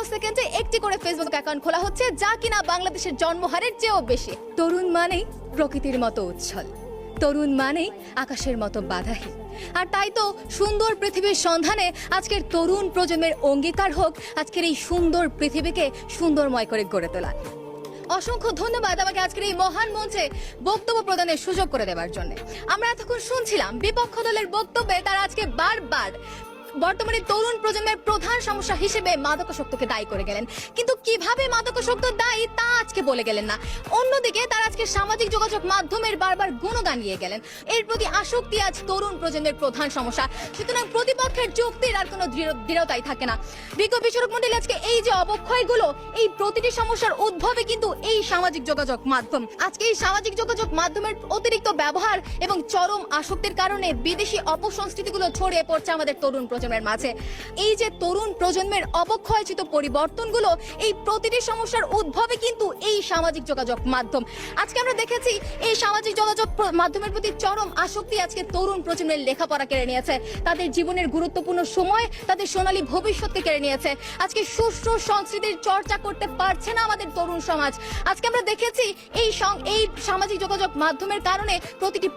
বারো সেকেন্ডে একটি করে ফেসবুক অ্যাকাউন্ট খোলা হচ্ছে, যা কিনা বাংলাদেশের জন্মহারের চেয়েও বেশি। তরুণ মানেই প্রকৃতির মতো উচ্ছল। তরুণ মানেই আকাশের মতো বাধাহীন। আর তাই তো সুন্দর পৃথিবীর সন্ধানে আজকের তরুণ প্রজন্মের অঙ্গীকার হোক, আজকের এই সুন্দর পৃথিবীকে সুন্দরময় করে গড়ে তোলা। অসংখ্য ধন্যবাদ আমাকে আজকের এই মহান মঞ্চে বক্তব্য প্রদানের সুযোগ করে দেওয়ার জন্য। আমরা এতক্ষণ শুনছিলাম বিপক্ষ দলের বক্তব্যে তারা আজকে বারবার বর্তমানে তরুণ প্রজন্মের প্রধান সমস্যা হিসেবে মাদকাসক্তকে দায়ী করে গেলেন। কিন্তু কীভাবে মাদকাসক্ত দায়ী তা আজকে বলে গেলেন না। অন্যদিকে তারা আজকে সামাজিক যোগাযোগ মাধ্যমের বারবার গুণগান নিয়ে গেলেন। এর প্রতি আসক্তি আজ তরুণ প্রজন্মের প্রধান সমস্যা। সুতরাং প্রতিপক্ষের যুক্তির আর কোনো দৃঢ়তাই থাকে না। বিজ্ঞ বিচারক মন্ডলী আজকে এই যে অবক্ষয়গুলো, এই প্রতিটি সমস্যার উদ্ভবে কিন্তু এই সামাজিক যোগাযোগ মাধ্যম। আজকে এই সামাজিক যোগাযোগ মাধ্যমের অতিরিক্ত ব্যবহার এবং চরম আসক্তির কারণে বিদেশি অপসংস্কৃতিগুলো ছড়িয়ে পড়ছে আমাদের তরুণ প্রজন্মের মাঝে। এই যে তরুণ প্রজন্মের অবক্ষয়চিত পরিবর্তনগুলো, এই প্রতিটি সমস্যার উদ্ভবে কিন্তু এই সামাজিক যোগাযোগ মাধ্যম। আজকে আমরা দেখেছি, এই সামাজিক যোগাযোগ মাধ্যমের প্রতি চরম আসক্তি আজকে তরুণ প্রজন্মের লেখাপড়া কেড়ে নিয়েছে। তাদের জীবনের গুরুত্বপূর্ণ সময় তাদের সোনালী ভবিষ্যৎকে কেড়ে নিয়েছে। আজকে সুষ্ঠু সংস্কৃতির চর্চা করতে পারছে না আমাদের তরুণ সমাজ। আজকে আমরা দেখেছি, এই এই সামাজিক যোগাযোগ মাধ্যমের কারণে প্রতিটি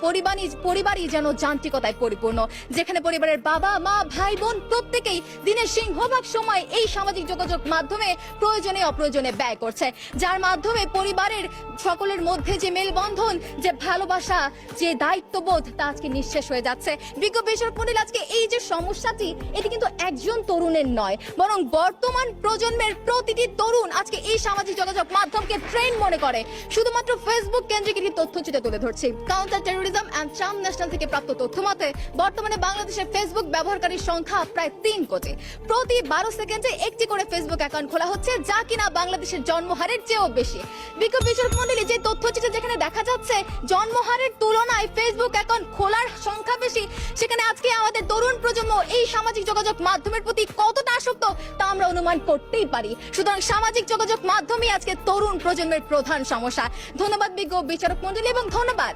পরিবারই যেন যান্ত্রিকতায় পরিপূর্ণ। যেখানে পরিবারের বাবা, মা, ভাই বোন, প্রত্যেকেই দিনের সিংহভাগ সময় এই সামাজিক যোগাযোগ মাধ্যমে প্রয়োজনে অপ্রয়োজনে ব্যয় করছে। যার মাধ্যমে পরিবারের সকলের মধ্যে যে মেলবন্ধন, যে ভালোবাসা, যে দায়িত্ববোধ, তা আজকে নিঃশেষ হয়ে যাচ্ছে। বিজ্ঞ বেসরক মন্ডল আজকে এই যে সমস্যাটি, এটি কিন্তু একজন তরুণের নয়, বরং বর্তমান প্রজন্মের প্রতিটি তরুণ আজকে এই সামাজিক যোগাযোগ মাধ্যমকে ট্রেন মনে করে। শুধুমাত্র ফেসবুক কেন্দ্রিক একটি তথ্যচিত্র তুলে ধরছি। Counter terrorism and Trump national থেকে প্রাপ্ত তথ্য মতে, বর্তমানে বাংলাদেশের ফেসবুক ব্যবহারকারীর সংখ্যা প্রায় তিন কোটি। প্রতি বারো সেকেন্ডে একটি করে ফেসবুক অ্যাকাউন্ট খোলা হচ্ছে, যা কিনা বাংলাদেশের জন্মহারের চেয়েও বেশি। বিজ্ঞ বিচারক মন্ডলী যে তথ্যচিত্র যেখানে দেখা যাচ্ছে, জন্মহারের তুলনায় ফেসবুক অ্যাকাউন্ট খোলার সংখ্যা বেশি, সেখানে আজকে আমাদের তরুণ প্রজন্ম এই সামাজিক যোগাযোগ মাধ্যমের প্রতি কতটা আসক্ত, তা আমরা অনুমান করতেই পারি। সুতরাং সামাজিক যোগাযোগ মাধ্যমই আজকে তরুণ প্রজন্মের প্রধান সমস্যা। ধন্যবাদ বিজ্ঞ বিচারক মন্ডলী এবং ধন্যবাদ।